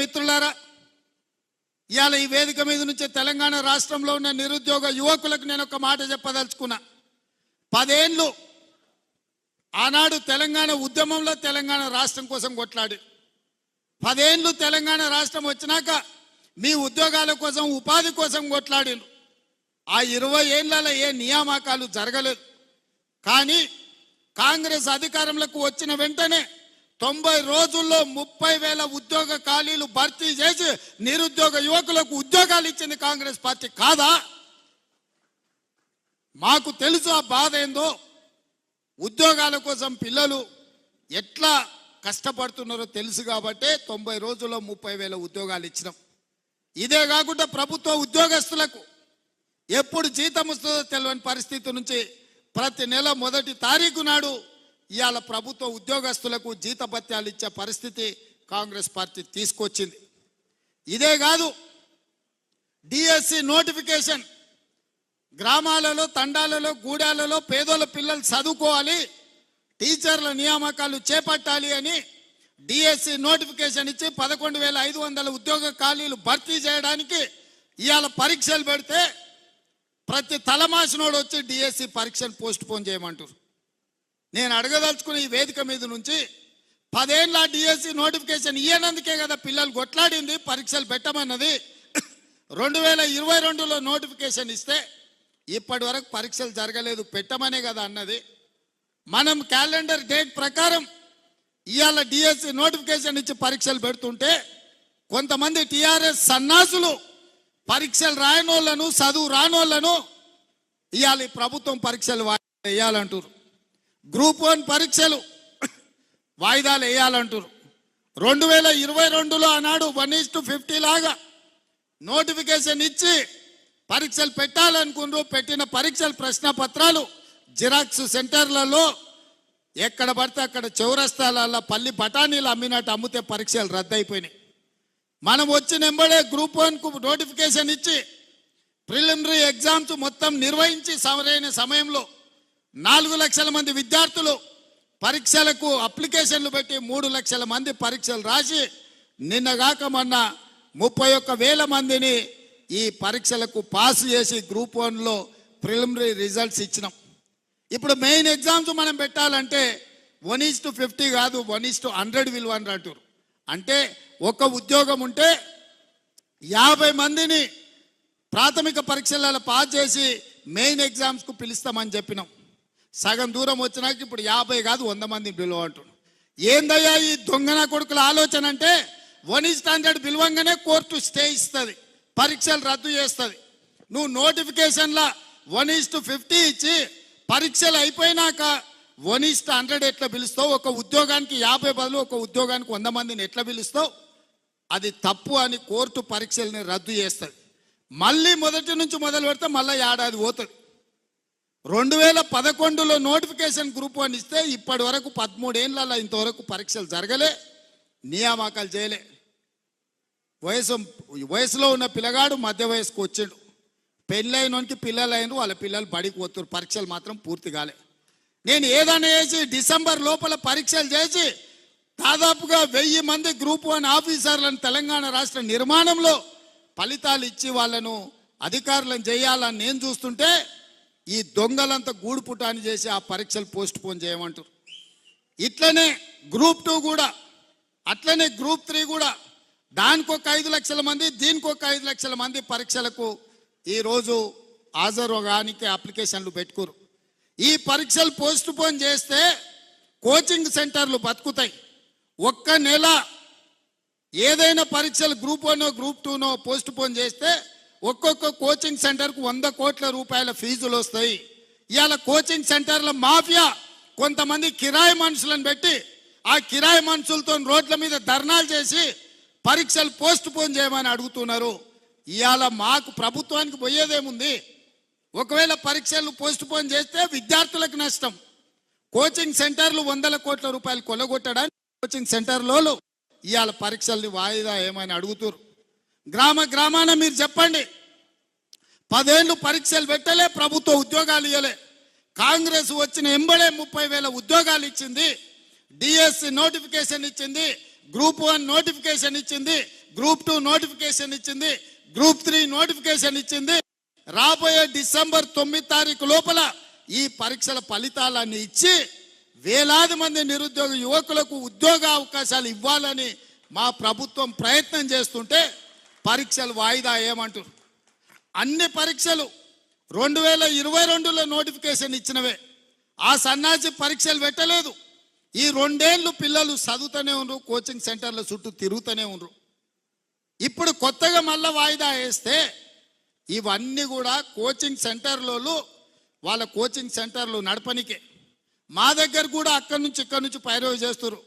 మిత్రులారా ఇవాళ ఈ వేదిక మీద నుంచి తెలంగాణ రాష్ట్రంలో ఉన్న నిరుద్యోగ యువకులకు నేను ఒక మాట చెప్పదలుచుకున్నా. పదేళ్ళు ఆనాడు తెలంగాణ ఉద్యమంలో తెలంగాణ రాష్ట్రం కోసం కొట్లాడి. పదేళ్ళు తెలంగాణ రాష్ట్రం వచ్చినాక మీ ఉద్యోగాల కోసం ఉపాధి కోసం కొట్లాడిండ్రు ఆ ఇరవై ఏళ్ళలో ఏ నియామకాలు జరగలేదు. కానీ కాంగ్రెస్ అధికారంలోకి వచ్చిన వెంటనే తొంభై రోజుల్లో ముప్పై వేల ఉద్యోగ ఖాళీలు భర్తీ చేసి నిరుద్యోగ యువకులకు ఉద్యోగాలు ఇచ్చింది కాంగ్రెస్ పార్టీ కాదా? మాకు తెలుసు ఆ బాధ ఏందో. ఉద్యోగాల కోసం పిల్లలు ఎట్లా కష్టపడుతున్నారో తెలుసు కాబట్టే తొంభై రోజుల్లో ముప్పై వేల ఉద్యోగాలు ఇచ్చినాం. ఇదే కాకుండా ప్రభుత్వ ఉద్యోగస్తులకు ఎప్పుడు జీతం వస్తుందో తెలియని పరిస్థితి నుంచి ప్రతి నెల మొదటి తారీఖు నాడు ఇవాళ ప్రభుత్వ ఉద్యోగస్తులకు జీతభత్యాలు ఇచ్చే పరిస్థితి కాంగ్రెస్ పార్టీ తీసుకొచ్చింది. ఇదే కాదు డిఎస్సి నోటిఫికేషన్. గ్రామాలలో తండాలలో గూడాలలో పేదోళ్ళ పిల్లలు చదువుకోవాలి టీచర్ల నియామకాలు చేపట్టాలి అని డిఎస్సి నోటిఫికేషన్ ఇచ్చి పదకొండు వేల ఐదు వందల ఉద్యోగ ఖాళీలు భర్తీ చేయడానికి ఇవాళ పరీక్షలు పెడితే ప్రతి తలమాసినోడు వచ్చి డిఎస్సి పరీక్షను పోస్ట్ పోన్ చేయమంటారు నేను అడగదలుచుకున్న ఈ వేదిక మీద నుంచి పదేళ్ళ డిఎస్సి నోటిఫికేషన్ ఇయ్యనందుకే కదా పిల్లలు కొట్లాడింది పరీక్షలు పెట్టమన్నది. రెండు వేల ఇరవై రెండులో నోటిఫికేషన్ ఇస్తే ఇప్పటి వరకు పరీక్షలు జరగలేదు పెట్టమనే కదా అన్నది. మనం క్యాలెండర్ డేట్ ప్రకారం ఇవాళ డిఎస్సి నోటిఫికేషన్ ఇచ్చి పరీక్షలు పెడుతుంటే కొంతమంది టిఆర్ఎస్ సన్నాసులు పరీక్షలు రాయనోళ్ళను చదువు రానోళ్ళను ఇవాళ ఈ ప్రభుత్వం పరీక్షలు వేయాలంటారు గ్రూప్ వన్ పరీక్షలు వాయిదాలు వేయాలంటారు రెండు వేల ఇరవై రెండులో ఆనాడు వన్ ఈస్ టు ఫిఫ్టీ లాగా నోటిఫికేషన్ ఇచ్చి పరీక్షలు పెట్టాలనుకున్నారు పెట్టిన పరీక్షల ప్రశ్న పత్రాలు జిరాక్స్ సెంటర్లలో ఎక్కడ పడితే అక్కడ చౌరస్తాలలో పల్లి బఠానీలు అమ్మినట్టు అమ్మితే పరీక్షలు రద్దయిపోయినాయి. మనం వచ్చిన ఎంబడే గ్రూప్ వన్కు నోటిఫికేషన్ ఇచ్చి ప్రిలిమినరీ ఎగ్జామ్స్ మొత్తం నిర్వహించి సరైన సమయంలో నాలుగు లక్షల మంది విద్యార్థులు పరీక్షలకు అప్లికేషన్లు పెట్టి మూడు లక్షల మంది పరీక్షలు రాసి నిన్నగాక మొన్న ముప్పై ఒక్క వేల మందిని ఈ పరీక్షలకు పాస్ చేసి గ్రూప్ వన్లో ప్రిలిమినరీ రిజల్ట్స్ ఇచ్చినాం. ఇప్పుడు మెయిన్ ఎగ్జామ్స్ మనం పెట్టాలంటే వన్ ఈస్ టు ఫిఫ్టీ కాదు one is to hundred will అని అంటారు అంటే ఒక ఉద్యోగం ఉంటే యాభై మందిని ప్రాథమిక పరీక్షలలో పాస్ చేసి మెయిన్ ఎగ్జామ్స్కు పిలుస్తామని చెప్పినాం. సగం దూరం వచ్చినాక ఇప్పుడు యాభై కాదు వంద మంది పిలువ అంటున్నాడు. ఏందయ్యా ఈ దొంగన కొడుకుల ఆలోచన అంటే వన్ స్టాండర్డ్ పిలవంగానే కోర్టు స్టే ఇస్తుంది పరీక్షలు రద్దు చేస్తుంది. నువ్వు నోటిఫికేషన్లా వన్ ఈస్ టు ఫిఫ్టీ ఇచ్చి పరీక్షలు అయిపోయినాక వన్ ఈజ్ టు హండ్రెడ్ ఎట్లా పిలుస్తావు? ఒక ఉద్యోగానికి యాభై బదులు ఒక ఉద్యోగానికి వంద మందిని ఎట్లా పిలుస్తావు? అది తప్పు అని కోర్టు పరీక్షల్ని రద్దు చేస్తుంది. మళ్ళీ మొదటి నుంచి మొదలు పెడితే మళ్ళీ ఏడాది పోతుంది. రెండు వేల పదకొండులో నోటిఫికేషన్ గ్రూప్ వన్ ఇస్తే ఇప్పటి వరకు పదమూడేళ్ళలో ఇంతవరకు పరీక్షలు జరగలే నియామకాలు చేయలే. వయసు వయసులో ఉన్న పిల్లగాడు మధ్య వయసుకు వచ్చాడు. పెళ్ళైనోనికి పిల్లలు అయిన వాళ్ళ పిల్లలు బడికి పోతున్నారు పరీక్షలు మాత్రం పూర్తి కాలే. నేను ఏదైనా చేసి డిసెంబర్ లోపల పరీక్షలు చేసి దాదాపుగా వెయ్యి మంది గ్రూప్ వన్ ఆఫీసర్లను తెలంగాణ రాష్ట్ర నిర్మాణంలో ఫలితాలు ఇచ్చి వాళ్ళను అధికారులను చేయాలని నేను చూస్తుంటే ఈ దొంగలంతా గూడు పుటాని చేసి ఆ పరీక్షలు పోస్ట్ పోన్ చేయమంటారు. ఇట్లనే గ్రూప్ టూ కూడా అట్లనే గ్రూప్ త్రీ కూడా దానికి ఒక ఐదు లక్షల మంది దీనికి ఒక ఐదు లక్షల మంది పరీక్షలకు ఈరోజు హాజరు కానికి అప్లికేషన్లు పెట్టుకోరు. ఈ పరీక్షలు పోస్ట్ పోన్ చేస్తే కోచింగ్ సెంటర్లు బతుకుతాయి. ఒక్క నెల ఏదైనా పరీక్షలు గ్రూప్ వన్ గ్రూప్ టూనో పోస్ట్ పోన్ చేస్తే ఒక్కొక్క కోచింగ్ సెంటర్కు వంద కోట్ల రూపాయల ఫీజులు వస్తాయి. ఇవాళ కోచింగ్ సెంటర్ల మాఫియా కొంతమంది కిరాయి మనుషులను పెట్టి ఆ కిరాయి మనుషులతో రోడ్ల మీద ధర్నాలు చేసి పరీక్షలు పోస్ట్ పోన్ చేయమని అడుగుతున్నారు. ఇవాళ మాకు ప్రభుత్వానికి పోయేదేముంది? ఒకవేళ పరీక్షలు పోస్ట్ పోన్ చేస్తే విద్యార్థులకు నష్టం. కోచింగ్ సెంటర్లు వందల కోట్ల రూపాయలు కొల్లగొట్టడానికి కోచింగ్ సెంటర్లో ఇవాళ పరీక్షల్ని వాయిదా ఏమని అడుగుతారు గ్రామ గ్రామాన మీరు చెప్పండి. పదేళ్ళు పరీక్షలు పెట్టలే ప్రభుత్వ ఉద్యోగాలు ఇవ్వలే కాంగ్రెస్ వచ్చిన ఎంబడే ముప్పై వేల ఉద్యోగాలు ఇచ్చింది. డిఎస్సి నోటిఫికేషన్ ఇచ్చింది. గ్రూప్ వన్ నోటిఫికేషన్ ఇచ్చింది. గ్రూప్ టూ నోటిఫికేషన్ ఇచ్చింది. గ్రూప్ త్రీ నోటిఫికేషన్ ఇచ్చింది. రాబోయే డిసెంబర్ తొమ్మిది తారీఖు లోపల ఈ పరీక్షల ఫలితాలన్నీ ఇచ్చి వేలాది మంది నిరుద్యోగ యువకులకు ఉద్యోగ అవకాశాలు ఇవ్వాలని మా ప్రభుత్వం ప్రయత్నం చేస్తుంటే పరీక్షలు వాయిదా ఏమంటారు? అన్ని పరీక్షలు రెండు వేల ఇరవై రెండులో నోటిఫికేషన్ ఇచ్చినవే. ఆ సన్నాసి పరీక్షలు పెట్టలేదు. ఈ రెండేళ్ళు పిల్లలు చదువుతూనే ఉన్నారు కోచింగ్ సెంటర్ల చుట్టూ తిరుగుతూనే ఉన్నారు ఇప్పుడు కొత్తగా మళ్ళీ వాయిదా వేస్తే ఇవన్నీ కూడా కోచింగ్ సెంటర్లలో వాళ్ళ కోచింగ్ సెంటర్లు నడపనికే. మా దగ్గర కూడా అక్కడి నుంచి ఇక్కడి నుంచి పైరవి చేస్తారు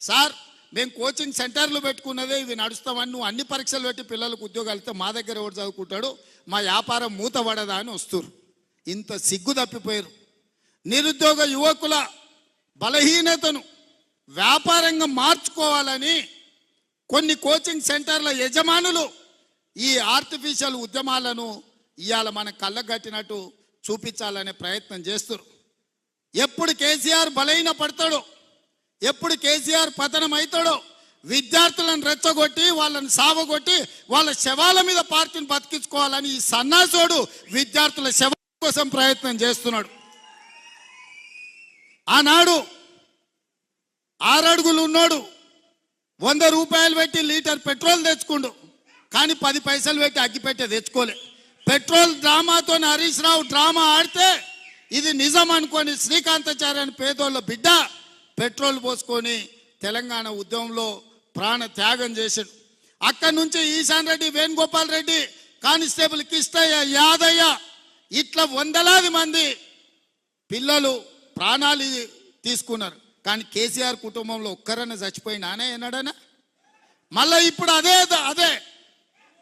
సార్ మేము కోచింగ్ సెంటర్లు పెట్టుకున్నదే ఇవి నడుస్తామని నువ్వు అన్ని పరీక్షలు పెట్టి పిల్లలకు ఉద్యోగాలు ఇస్తే మా దగ్గర ఎవరు చదువుకుంటాడు? మా వ్యాపారం మూతపడదా అని వస్తురు ఇంత సిగ్గు తప్పిపోయారు నిరుద్యోగ యువకుల బలహీనతను వ్యాపారంగా మార్చుకోవాలని కొన్ని కోచింగ్ సెంటర్ల యజమానులు ఈ ఆర్టిఫిషియల్ ఉద్యమాలను ఇవాళ మన కళ్ళగట్టినట్టు చూపించాలనే ప్రయత్నం చేస్తారు ఎప్పుడు కేసీఆర్ బలహీన పడతాడో ఎప్పుడు కేసీఆర్ పతనం అవుతాడో విద్యార్థులను రెచ్చగొట్టి వాళ్ళని సావగొట్టి వాళ్ళ శవాల మీద పార్టీని బతికించుకోవాలని ఈ సన్నాసోడు విద్యార్థుల శవం కోసం ప్రయత్నం చేస్తున్నాడు. ఆనాడు ఆరడుగులు ఉన్నాడు. వంద రూపాయలు పెట్టి లీటర్ పెట్రోల్ తెచ్చుకుండు. కానీ పది పైసలు పెట్టి అగ్గిపెట్టే తెచ్చుకోలే. పెట్రోల్ డ్రామాతో హరీష్ రావు డ్రామా ఆడితే ఇది నిజం అనుకొని శ్రీకాంతాచార్య అని పేదోళ్ళ బిడ్డ పెట్రోల్ పోసుకొని తెలంగాణ ఉద్యమంలో ప్రాణ త్యాగం చేశాడు. అక్కడి నుంచి ఈశాన్ రెడ్డి వేణుగోపాల్ రెడ్డి కానిస్టేబుల్ కిష్టయ్య యాదయ్య ఇట్లా వందలాది మంది పిల్లలు ప్రాణాలు తీసుకున్నారు. కానీ కేసీఆర్ కుటుంబంలో ఒక్కరన్నా చచ్చిపోయినానే ఏనాడనా మళ్ళీ ఇప్పుడు అదే అదే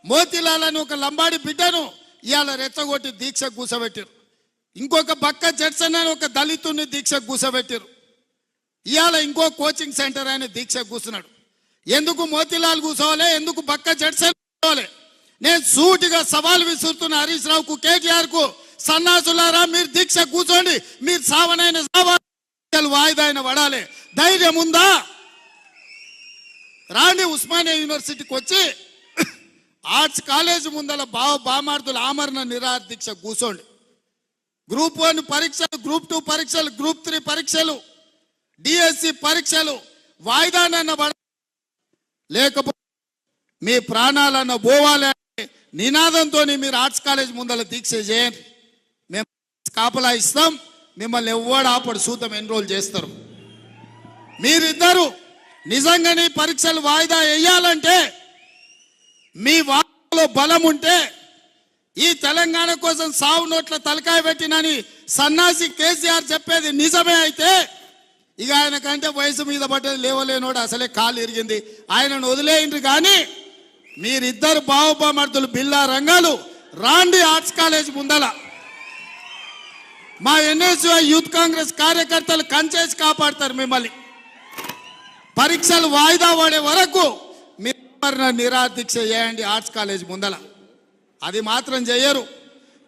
మోతిలాల్ అని ఒక లంబాడి బిడ్డను ఇవాళ రెచ్చగొట్టి దీక్ష కూసబెట్టారు. ఇంకొక బక్క జడ్సన్ అని ఒక దళితుని దీక్ష కూసబెట్టారు. ఇవాళ ఇంకో కోచింగ్ సెంటర్ ఆయన దీక్ష కూర్చున్నాడు. ఎందుకు మోతిలాల్ కూర్చోవాలి? ఎందుకు బక్క జడ్సన్ కూర్చోవాలి? నేను సూటిగా సవాల్ విసురుతున్న హరీష్ రావుకు కేటీఆర్కు సన్నాసులారా మీరు దీక్ష కూర్చోండి. మీరు సావనైన సవాల్ వాయిదా అయిన పడాలి. ధైర్యం ఉందా? రాణి ఉస్మానియా యూనివర్సిటీకి వచ్చి ఆర్ట్స్ కాలేజ్ ముందల బావ బామార్థుల ఆమరణ నిరాహార దీక్ష కూర్చోండి. గ్రూప్ వన్ పరీక్షలు గ్రూప్ టూ పరీక్షలు గ్రూప్ త్రీ పరీక్షలు. డిఎస్సి పరీక్షలు వాయిదానన్న లేకపోతే మీ ప్రాణాలన్న పోవాలి అనే నినాదంతో మీరు ఆర్ట్స్ కాలేజ్ ముందర దీక్ష చేయండి. మేము కాపలా ఇస్తాం. మిమ్మల్ని ఎవ్వడు ఆపడు. సూతం ఎన్రోల్ చేస్తారు. మీరిద్దరు నిజంగానే పరీక్షలు వాయిదా వేయాలంటే మీ వాళ్ళలో బలం ఉంటే ఈ తెలంగాణ కోసం సావు నోట్ల తలకాయ పెట్టినని సన్నాసి కేసీఆర్ చెప్పేది నిజమే అయితే ఇక ఆయన కంటే వయసు మీద పడ్డది లేవలేనోడు అసలే కాలు ఇరిగింది. ఆయనను వదిలేయండి కానీ మీరిద్దరు బావబామర్దులు బిల్లా రంగాలు రాండి ఆర్ట్స్ కాలేజ్ ముందల. మా ఎన్ఎస్యు యూత్ కాంగ్రెస్ కార్యకర్తలు కంచేసి కాపాడతారు మిమ్మల్ని. పరీక్షలు వాయిదా పడే వరకు మీరు నిరాదీక్ష చేయండి ఆర్ట్స్ కాలేజ్ ముందల. అది మాత్రం చేయరు.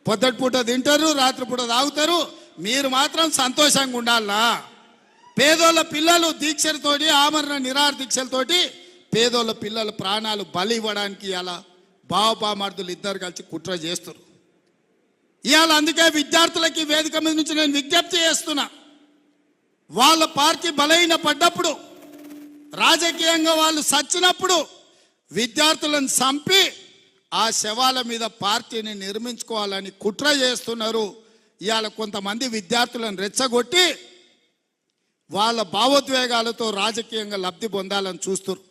పొద్దటిపూట తింటారు రాత్రిపూట తాగుతారు. మీరు మాత్రం సంతోషంగా ఉండాలా పేదోళ్ళ పిల్లలు దీక్షలతోటి ఆమరణ నిరాహార దీక్షలతోటి పేదోళ్ళ పిల్లల ప్రాణాలు బలి ఇవ్వడానికి ఇలా బావపామార్థులు ఇద్దరు కలిసి కుట్ర చేస్తారు ఇవాళ అందుకే విద్యార్థులకి వేదిక మీద నుంచి నేను విజ్ఞప్తి చేస్తున్నా. వాళ్ళ పార్టీ బలహీన పడ్డప్పుడు రాజకీయంగా వాళ్ళు సచ్చినప్పుడు విద్యార్థులను చంపి ఆ శవాల మీద పార్టీని నిర్మించుకోవాలని కుట్ర చేస్తున్నారు. ఇవాళ కొంతమంది విద్యార్థులను రెచ్చగొట్టి వాళ్ళ భావోద్వేగాలతో రాజకీయంగా లబ్ధి పొందాలని చూస్తారు